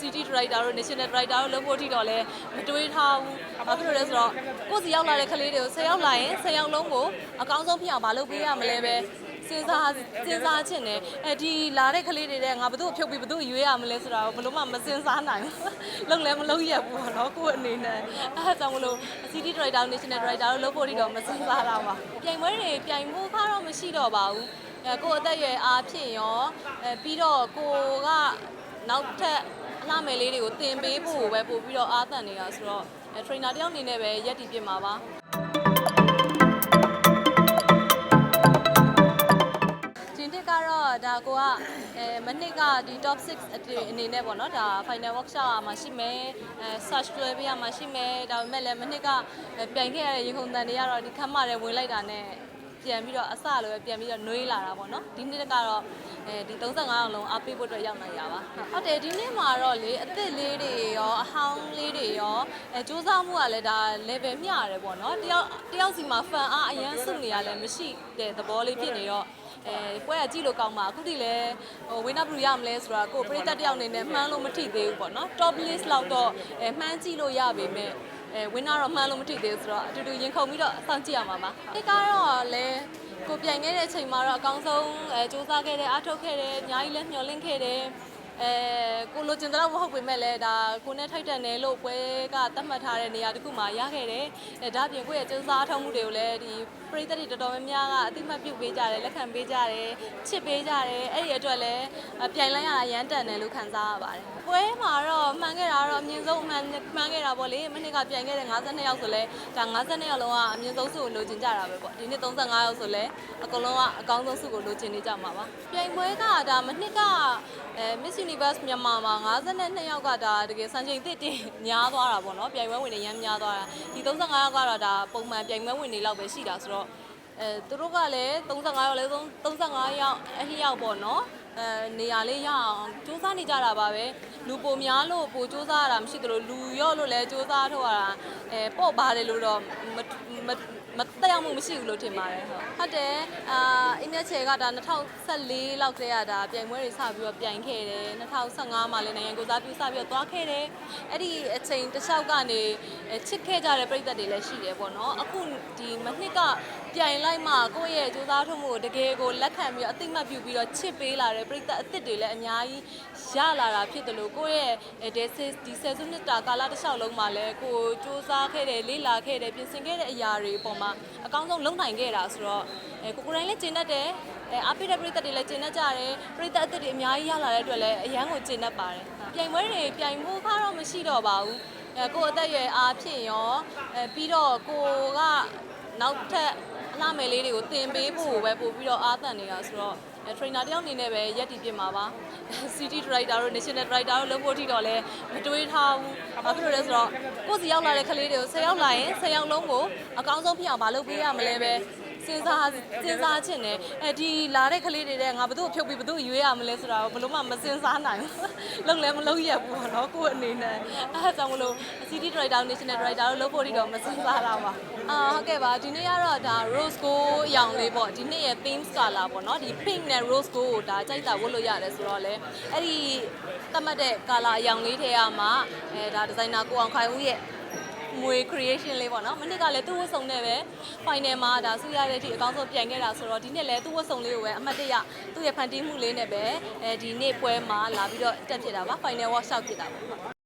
city director တို့ national director တို့လုပ်ဖို့အထိတော့လည်းမတွေးထားဘူးဘာဖြစ်လို့လဲဆိုတော့ကိုယ့်စီရောက်လာတဲ့ကလေးတွေကို10ယောက်လာရင်10ယောက်လုံးကိုအကောင်းဆုံးဖြစ်အောင်မလုပ်ပေးရမလဲပဲစဉ်းစားစဉ်းစားချင်တယ်အဲဒီလာတဲ့ကလေးတွေတဲ့ငါဘသူ့ကိုဖြုတ်ပြီးဘသူ့ကိုရွေးရမလဲဆိုတာကိုဘယ်လို့မှမစဉ်းစားနိုင်ဘူးလုံလည်းမလုံရဘူးပေါ့နော်ကိုယ့်အနေနဲ့အဲဒါကြောင့်မလို့ city director national director တို့လုပ်ဖို့အထိတော့မစဉ်းစားတာပါပြိုင်ပွဲတွေပြိုင်ဖို့ကတော့မရှိတော့ပါဘူးအဲကိုယ့်အသက်အရွယ်အားဖြင့်ရောအဲပြီးတော့ကိုက နောက်ထပ်အလားမယ်လေးတွေကိုတင်ပေးဖို့ပဲပို့ပြီးတော့အားသန်နေတာဆိုတော့အဲ trainer တယောက်အနေနဲ့ပဲရက်တည်ပြစ်မှာပါဒီနှစ်ကတော့ဒါကိုကအဲမနှစ်ကဒီ top 6အတွေ့အနေနဲ့ပေါ့နော်ဒါ final workshop မှာရှိမယ်အဲ search တွဲပေးရမှာရှိမယ်ဒါပေမဲ့လည်းမနှစ်ကအဲပြိုင်ခဲ့ရတဲ့ရေခုံတန်တွေကတော့ဒီခမ်းမတွေဝင်လိုက်တာနဲ့ ပြန်ပြီးတော့အစလိုပဲပြန်ပြီးတော့နှွေးလာတာပေါ့နော်ဒီနှစ်ကတော့အဲဒီ35အောင်လုံးအားပေးဖို့အတွက်ရောက်နိုင်ရပါဟုတ်တယ်ဒီနှစ်မှာတော့လေအစ်စ်လေးတွေရောအဟောင်းလေးတွေရောအဲစူးစမ်းမှုကလည်းဒါ level မျှရတယ်ပေါ့နော်တယောက်တယောက်စီမှာ fan အားအရန်စုနေရလဲမရှိတဲ့သဘောလေးဖြစ်နေတော့အဲပွဲကကြည့်လို့ကောင်းပါအခုထိလည်းဟိုဝင်းနာဘလူရမလဲဆိုတာကိုပရိသတ်တယောက်အနေနဲ့မှန်းလို့မထိသေးဘူးပေါ့နော် top list လောက်တော့အဲမှန်းကြည့်လို့ရပေမဲ့ အဲဝင်းနာတော့မှန်းလို့မထိသေးဘူးဆိုတော့အတူတူရင်ခုန်ပြီးတော့စောင့်ကြည့်ရမှာပါဒီကတော့လည်းကိုပြိုင်ခဲ့တဲ့အချိန်မှာတော့အကောင်းဆုံးအဲစူးစမ်းခဲ့တယ်အားထုတ်ခဲ့တယ်အများကြီးလည်းမျှော်လင့်ခဲ့တယ် အဲကိုလိုချင်တဲ့လောက်မဟုတ်ပေမဲ့လည်းဒါကိုနဲ့ထိုက်တန်တယ်လို့ပွဲကသတ်မှတ်ထားတဲ့နေရာတစ်ခုမှာရခဲ့တယ်အဲဒါအပြင်ကိုယ့်ရဲ့စူးစမ်းထုံးမှုတွေကိုလည်းဒီပရိသတ်တွေတော်တော်များများကအတိမတ်ပြုတ်ပေးကြတယ်လက်ခံပေးကြတယ်ချစ်ပေးကြတယ်အဲ့ဒီအတွက်လည်းအပြိုင်လိုက်ရတာရမ်းတန်တယ်လို့ခံစားရပါတယ်ပွဲမှာတော့မှန်ခဲ့တာတော့အမြင့်ဆုံးမှန်မှန်ခဲ့တာပေါ့လေမနေ့ကပြိုင်ခဲ့တဲ့52ယောက်ဆိုလဲဒါ52ယောက်လုံးကအမြင့်ဆုံးစုကိုလိုချင်ကြတာပဲပေါ့ဒီနေ့35ယောက်ဆိုလဲအကုန်လုံးကအကောင်းဆုံးစုကိုလိုချင်နေကြမှာပါပြိုင်ပွဲကဒါမနှစ်ကအဲ Miss Universe မြန်မာမှာ52ယောက်ကဒါတကယ်စံချိန်သစ်တင်များသွားတာပေါ့နော်ပြိုင်ပွဲဝင်တွေရမ်းများသွားတာဒီ35ယောက်ကတော့ဒါပုံမှန်ပြိုင်ပွဲဝင်တွေလောက်ပဲရှိတာဆိုတော့အဲသူတို့ကလည်း35ယောက်လည်း35ယောက်အဟိယောက်ပေါ့နော် အဲနေရာလေးရအောင်စူးစမ်းနေကြတာပါပဲလူပိုများလို့ပိုစူးစမ်းရတာမရှိသလိုလူရော့လို့လည်းစူးစမ်းထုတ်ရတာအဲပေါ့ပါတယ်လို့တော့မမမတက်ရောက်မှုမရှိဘူးလို့ထင်ပါတယ်ဟုတ်ဟုတ်တယ်အာအင်းမြချေကဒါ2014လောက်ကတည်းကဒါပြိုင်ပွဲတွေစပြီးတော့ပြိုင်ခဲ့တယ်2015မှာလည်းနိုင်ငံကိုစားပြုစပြီးတော့သွားခဲ့တယ်အဲ့ဒီအချိန်တစ်လျှောက်ကနေအဲချစ်ခဲ့ကြတဲ့ပြည်သက်တွေလည်းရှိတယ်ပေါ့နော်အခုဒီမနှစ်ကပြိုင်လိုက်မှကိုယ့်ရဲ့စူးစမ်းထုတ်မှုကိုတကယ်ကိုလက်ခံပြီးတော့အသိမှတ်ပြုပြီးတော့ချစ်ပေးလာတဲ့ပြည်သက်အစ်စ်တွေလည်းအများကြီးရလာတာဖြစ်တယ်လို့ကိုယ့်ရဲ့ဒီဒီဆယ်စုနှစ်တာကာလတစ်လျှောက်လုံးမှာလည်းကိုယ်စူးစမ်းခဲ့တယ်လေ့လာခဲ့တယ်ပြင်ဆင်ခဲ့တဲ့အရာတွေအပေါ်မှာအကောင်းဆုံးလုပ်နိုင်ခဲ့တာဆိုတော့အဲကိုကိုယ်တိုင်လည်းကျင့်တတ်တယ်အဲအပိတဲ့ပြည်သက်တွေလည်းကျင့်တတ်ကြတယ်ပြည်သက်အစ်စ်တွေအများကြီးရလာတဲ့အတွက်လည်းအရန်ကိုကျင့်တတ်ပါတယ်ပြိုင်ပွဲတွေပြိုင်ဖို့ကတော့မရှိတော့ပါဘူးအဲကိုယ့်အသက်အရွယ်အားဖြင့်ရောအဲပြီးတော့ကိုကနောက်ထပ်အလားမယ်လေးတွေကိုတင်ပေးဖို့ပဲပို့ပြီးတော့အားသန်နေတာဆိုတော့အဲ trainer တယောက်အနေနဲ့ပဲရက်တည်ပြစ်မှာပါ city director တို့ national director တို့လုပ်ဖို့အထိတော့လည်းမတွေးထားဘူးဘာဖြစ်လို့လဲဆိုတော့ကိုယ့်စီရောက်လာတဲ့ကလေးတွေကို10ယောက်လာရင်10ယောက်လုံးကိုအကောင်းဆုံးဖြစ်အောင်မလုပ်ပေးရမလဲပဲ စဉ်းစားစဉ်းစားချင်တယ်အဲဒီလာတဲ့ကလေးတွေတဲ့ငါဘသူ့ကိုဖြုတ်ပြီးဘသူ့ကိုရွေးရမလဲဆိုတာကိုဘယ်လို့မှမစဉ်းစားနိုင်ဘူးလုံလည်းမလုံရဘူးပေါ့နော်ကိုယ့်အနေနဲ့အဲဒါကြောင့်မလို့ city director national director တို့လုပ်ဖို့အထိတော့မစဉ်းစားတာပါအာဟုတ်ကဲ့ပါဒီနေ့ကတော့ဒါ rose gold အရောင်လေးပေါ့ဒီနေ့ရဲ့ theme color ပေါ့နော်ဒီ pink နဲ့ rose gold ကိုဒါကြိုက်တာဝတ်လို့ရတယ်ဆိုတော့လေအဲ့ဒီသတ်မှတ်တဲ့ color အရောင်လေးထဲကမှအဲဒါဒီဇိုင်နာကိုအောင်ခိုင်ဦးရဲ့ မွေ creation လေးပေါ့နော်မနစ်ကလည်းသူ့ဝတ်စုံနဲ့ပဲ final မှာဒါဆူရတဲ့အထိအကောင်းဆုံးပြိုင်ခဲ့တာဆိုတော့ဒီနှစ်လည်းသူ့ဝတ်စုံလေးကိုပဲအမှတ်တရသူ့ရဲ့ဖန်တီးမှုလေးနဲ့ပဲအဲဒီနေ့ပွဲမှာလာပြီးတော့တက်ဖြစ်တာပါ final workshop ဖြစ်တာပါ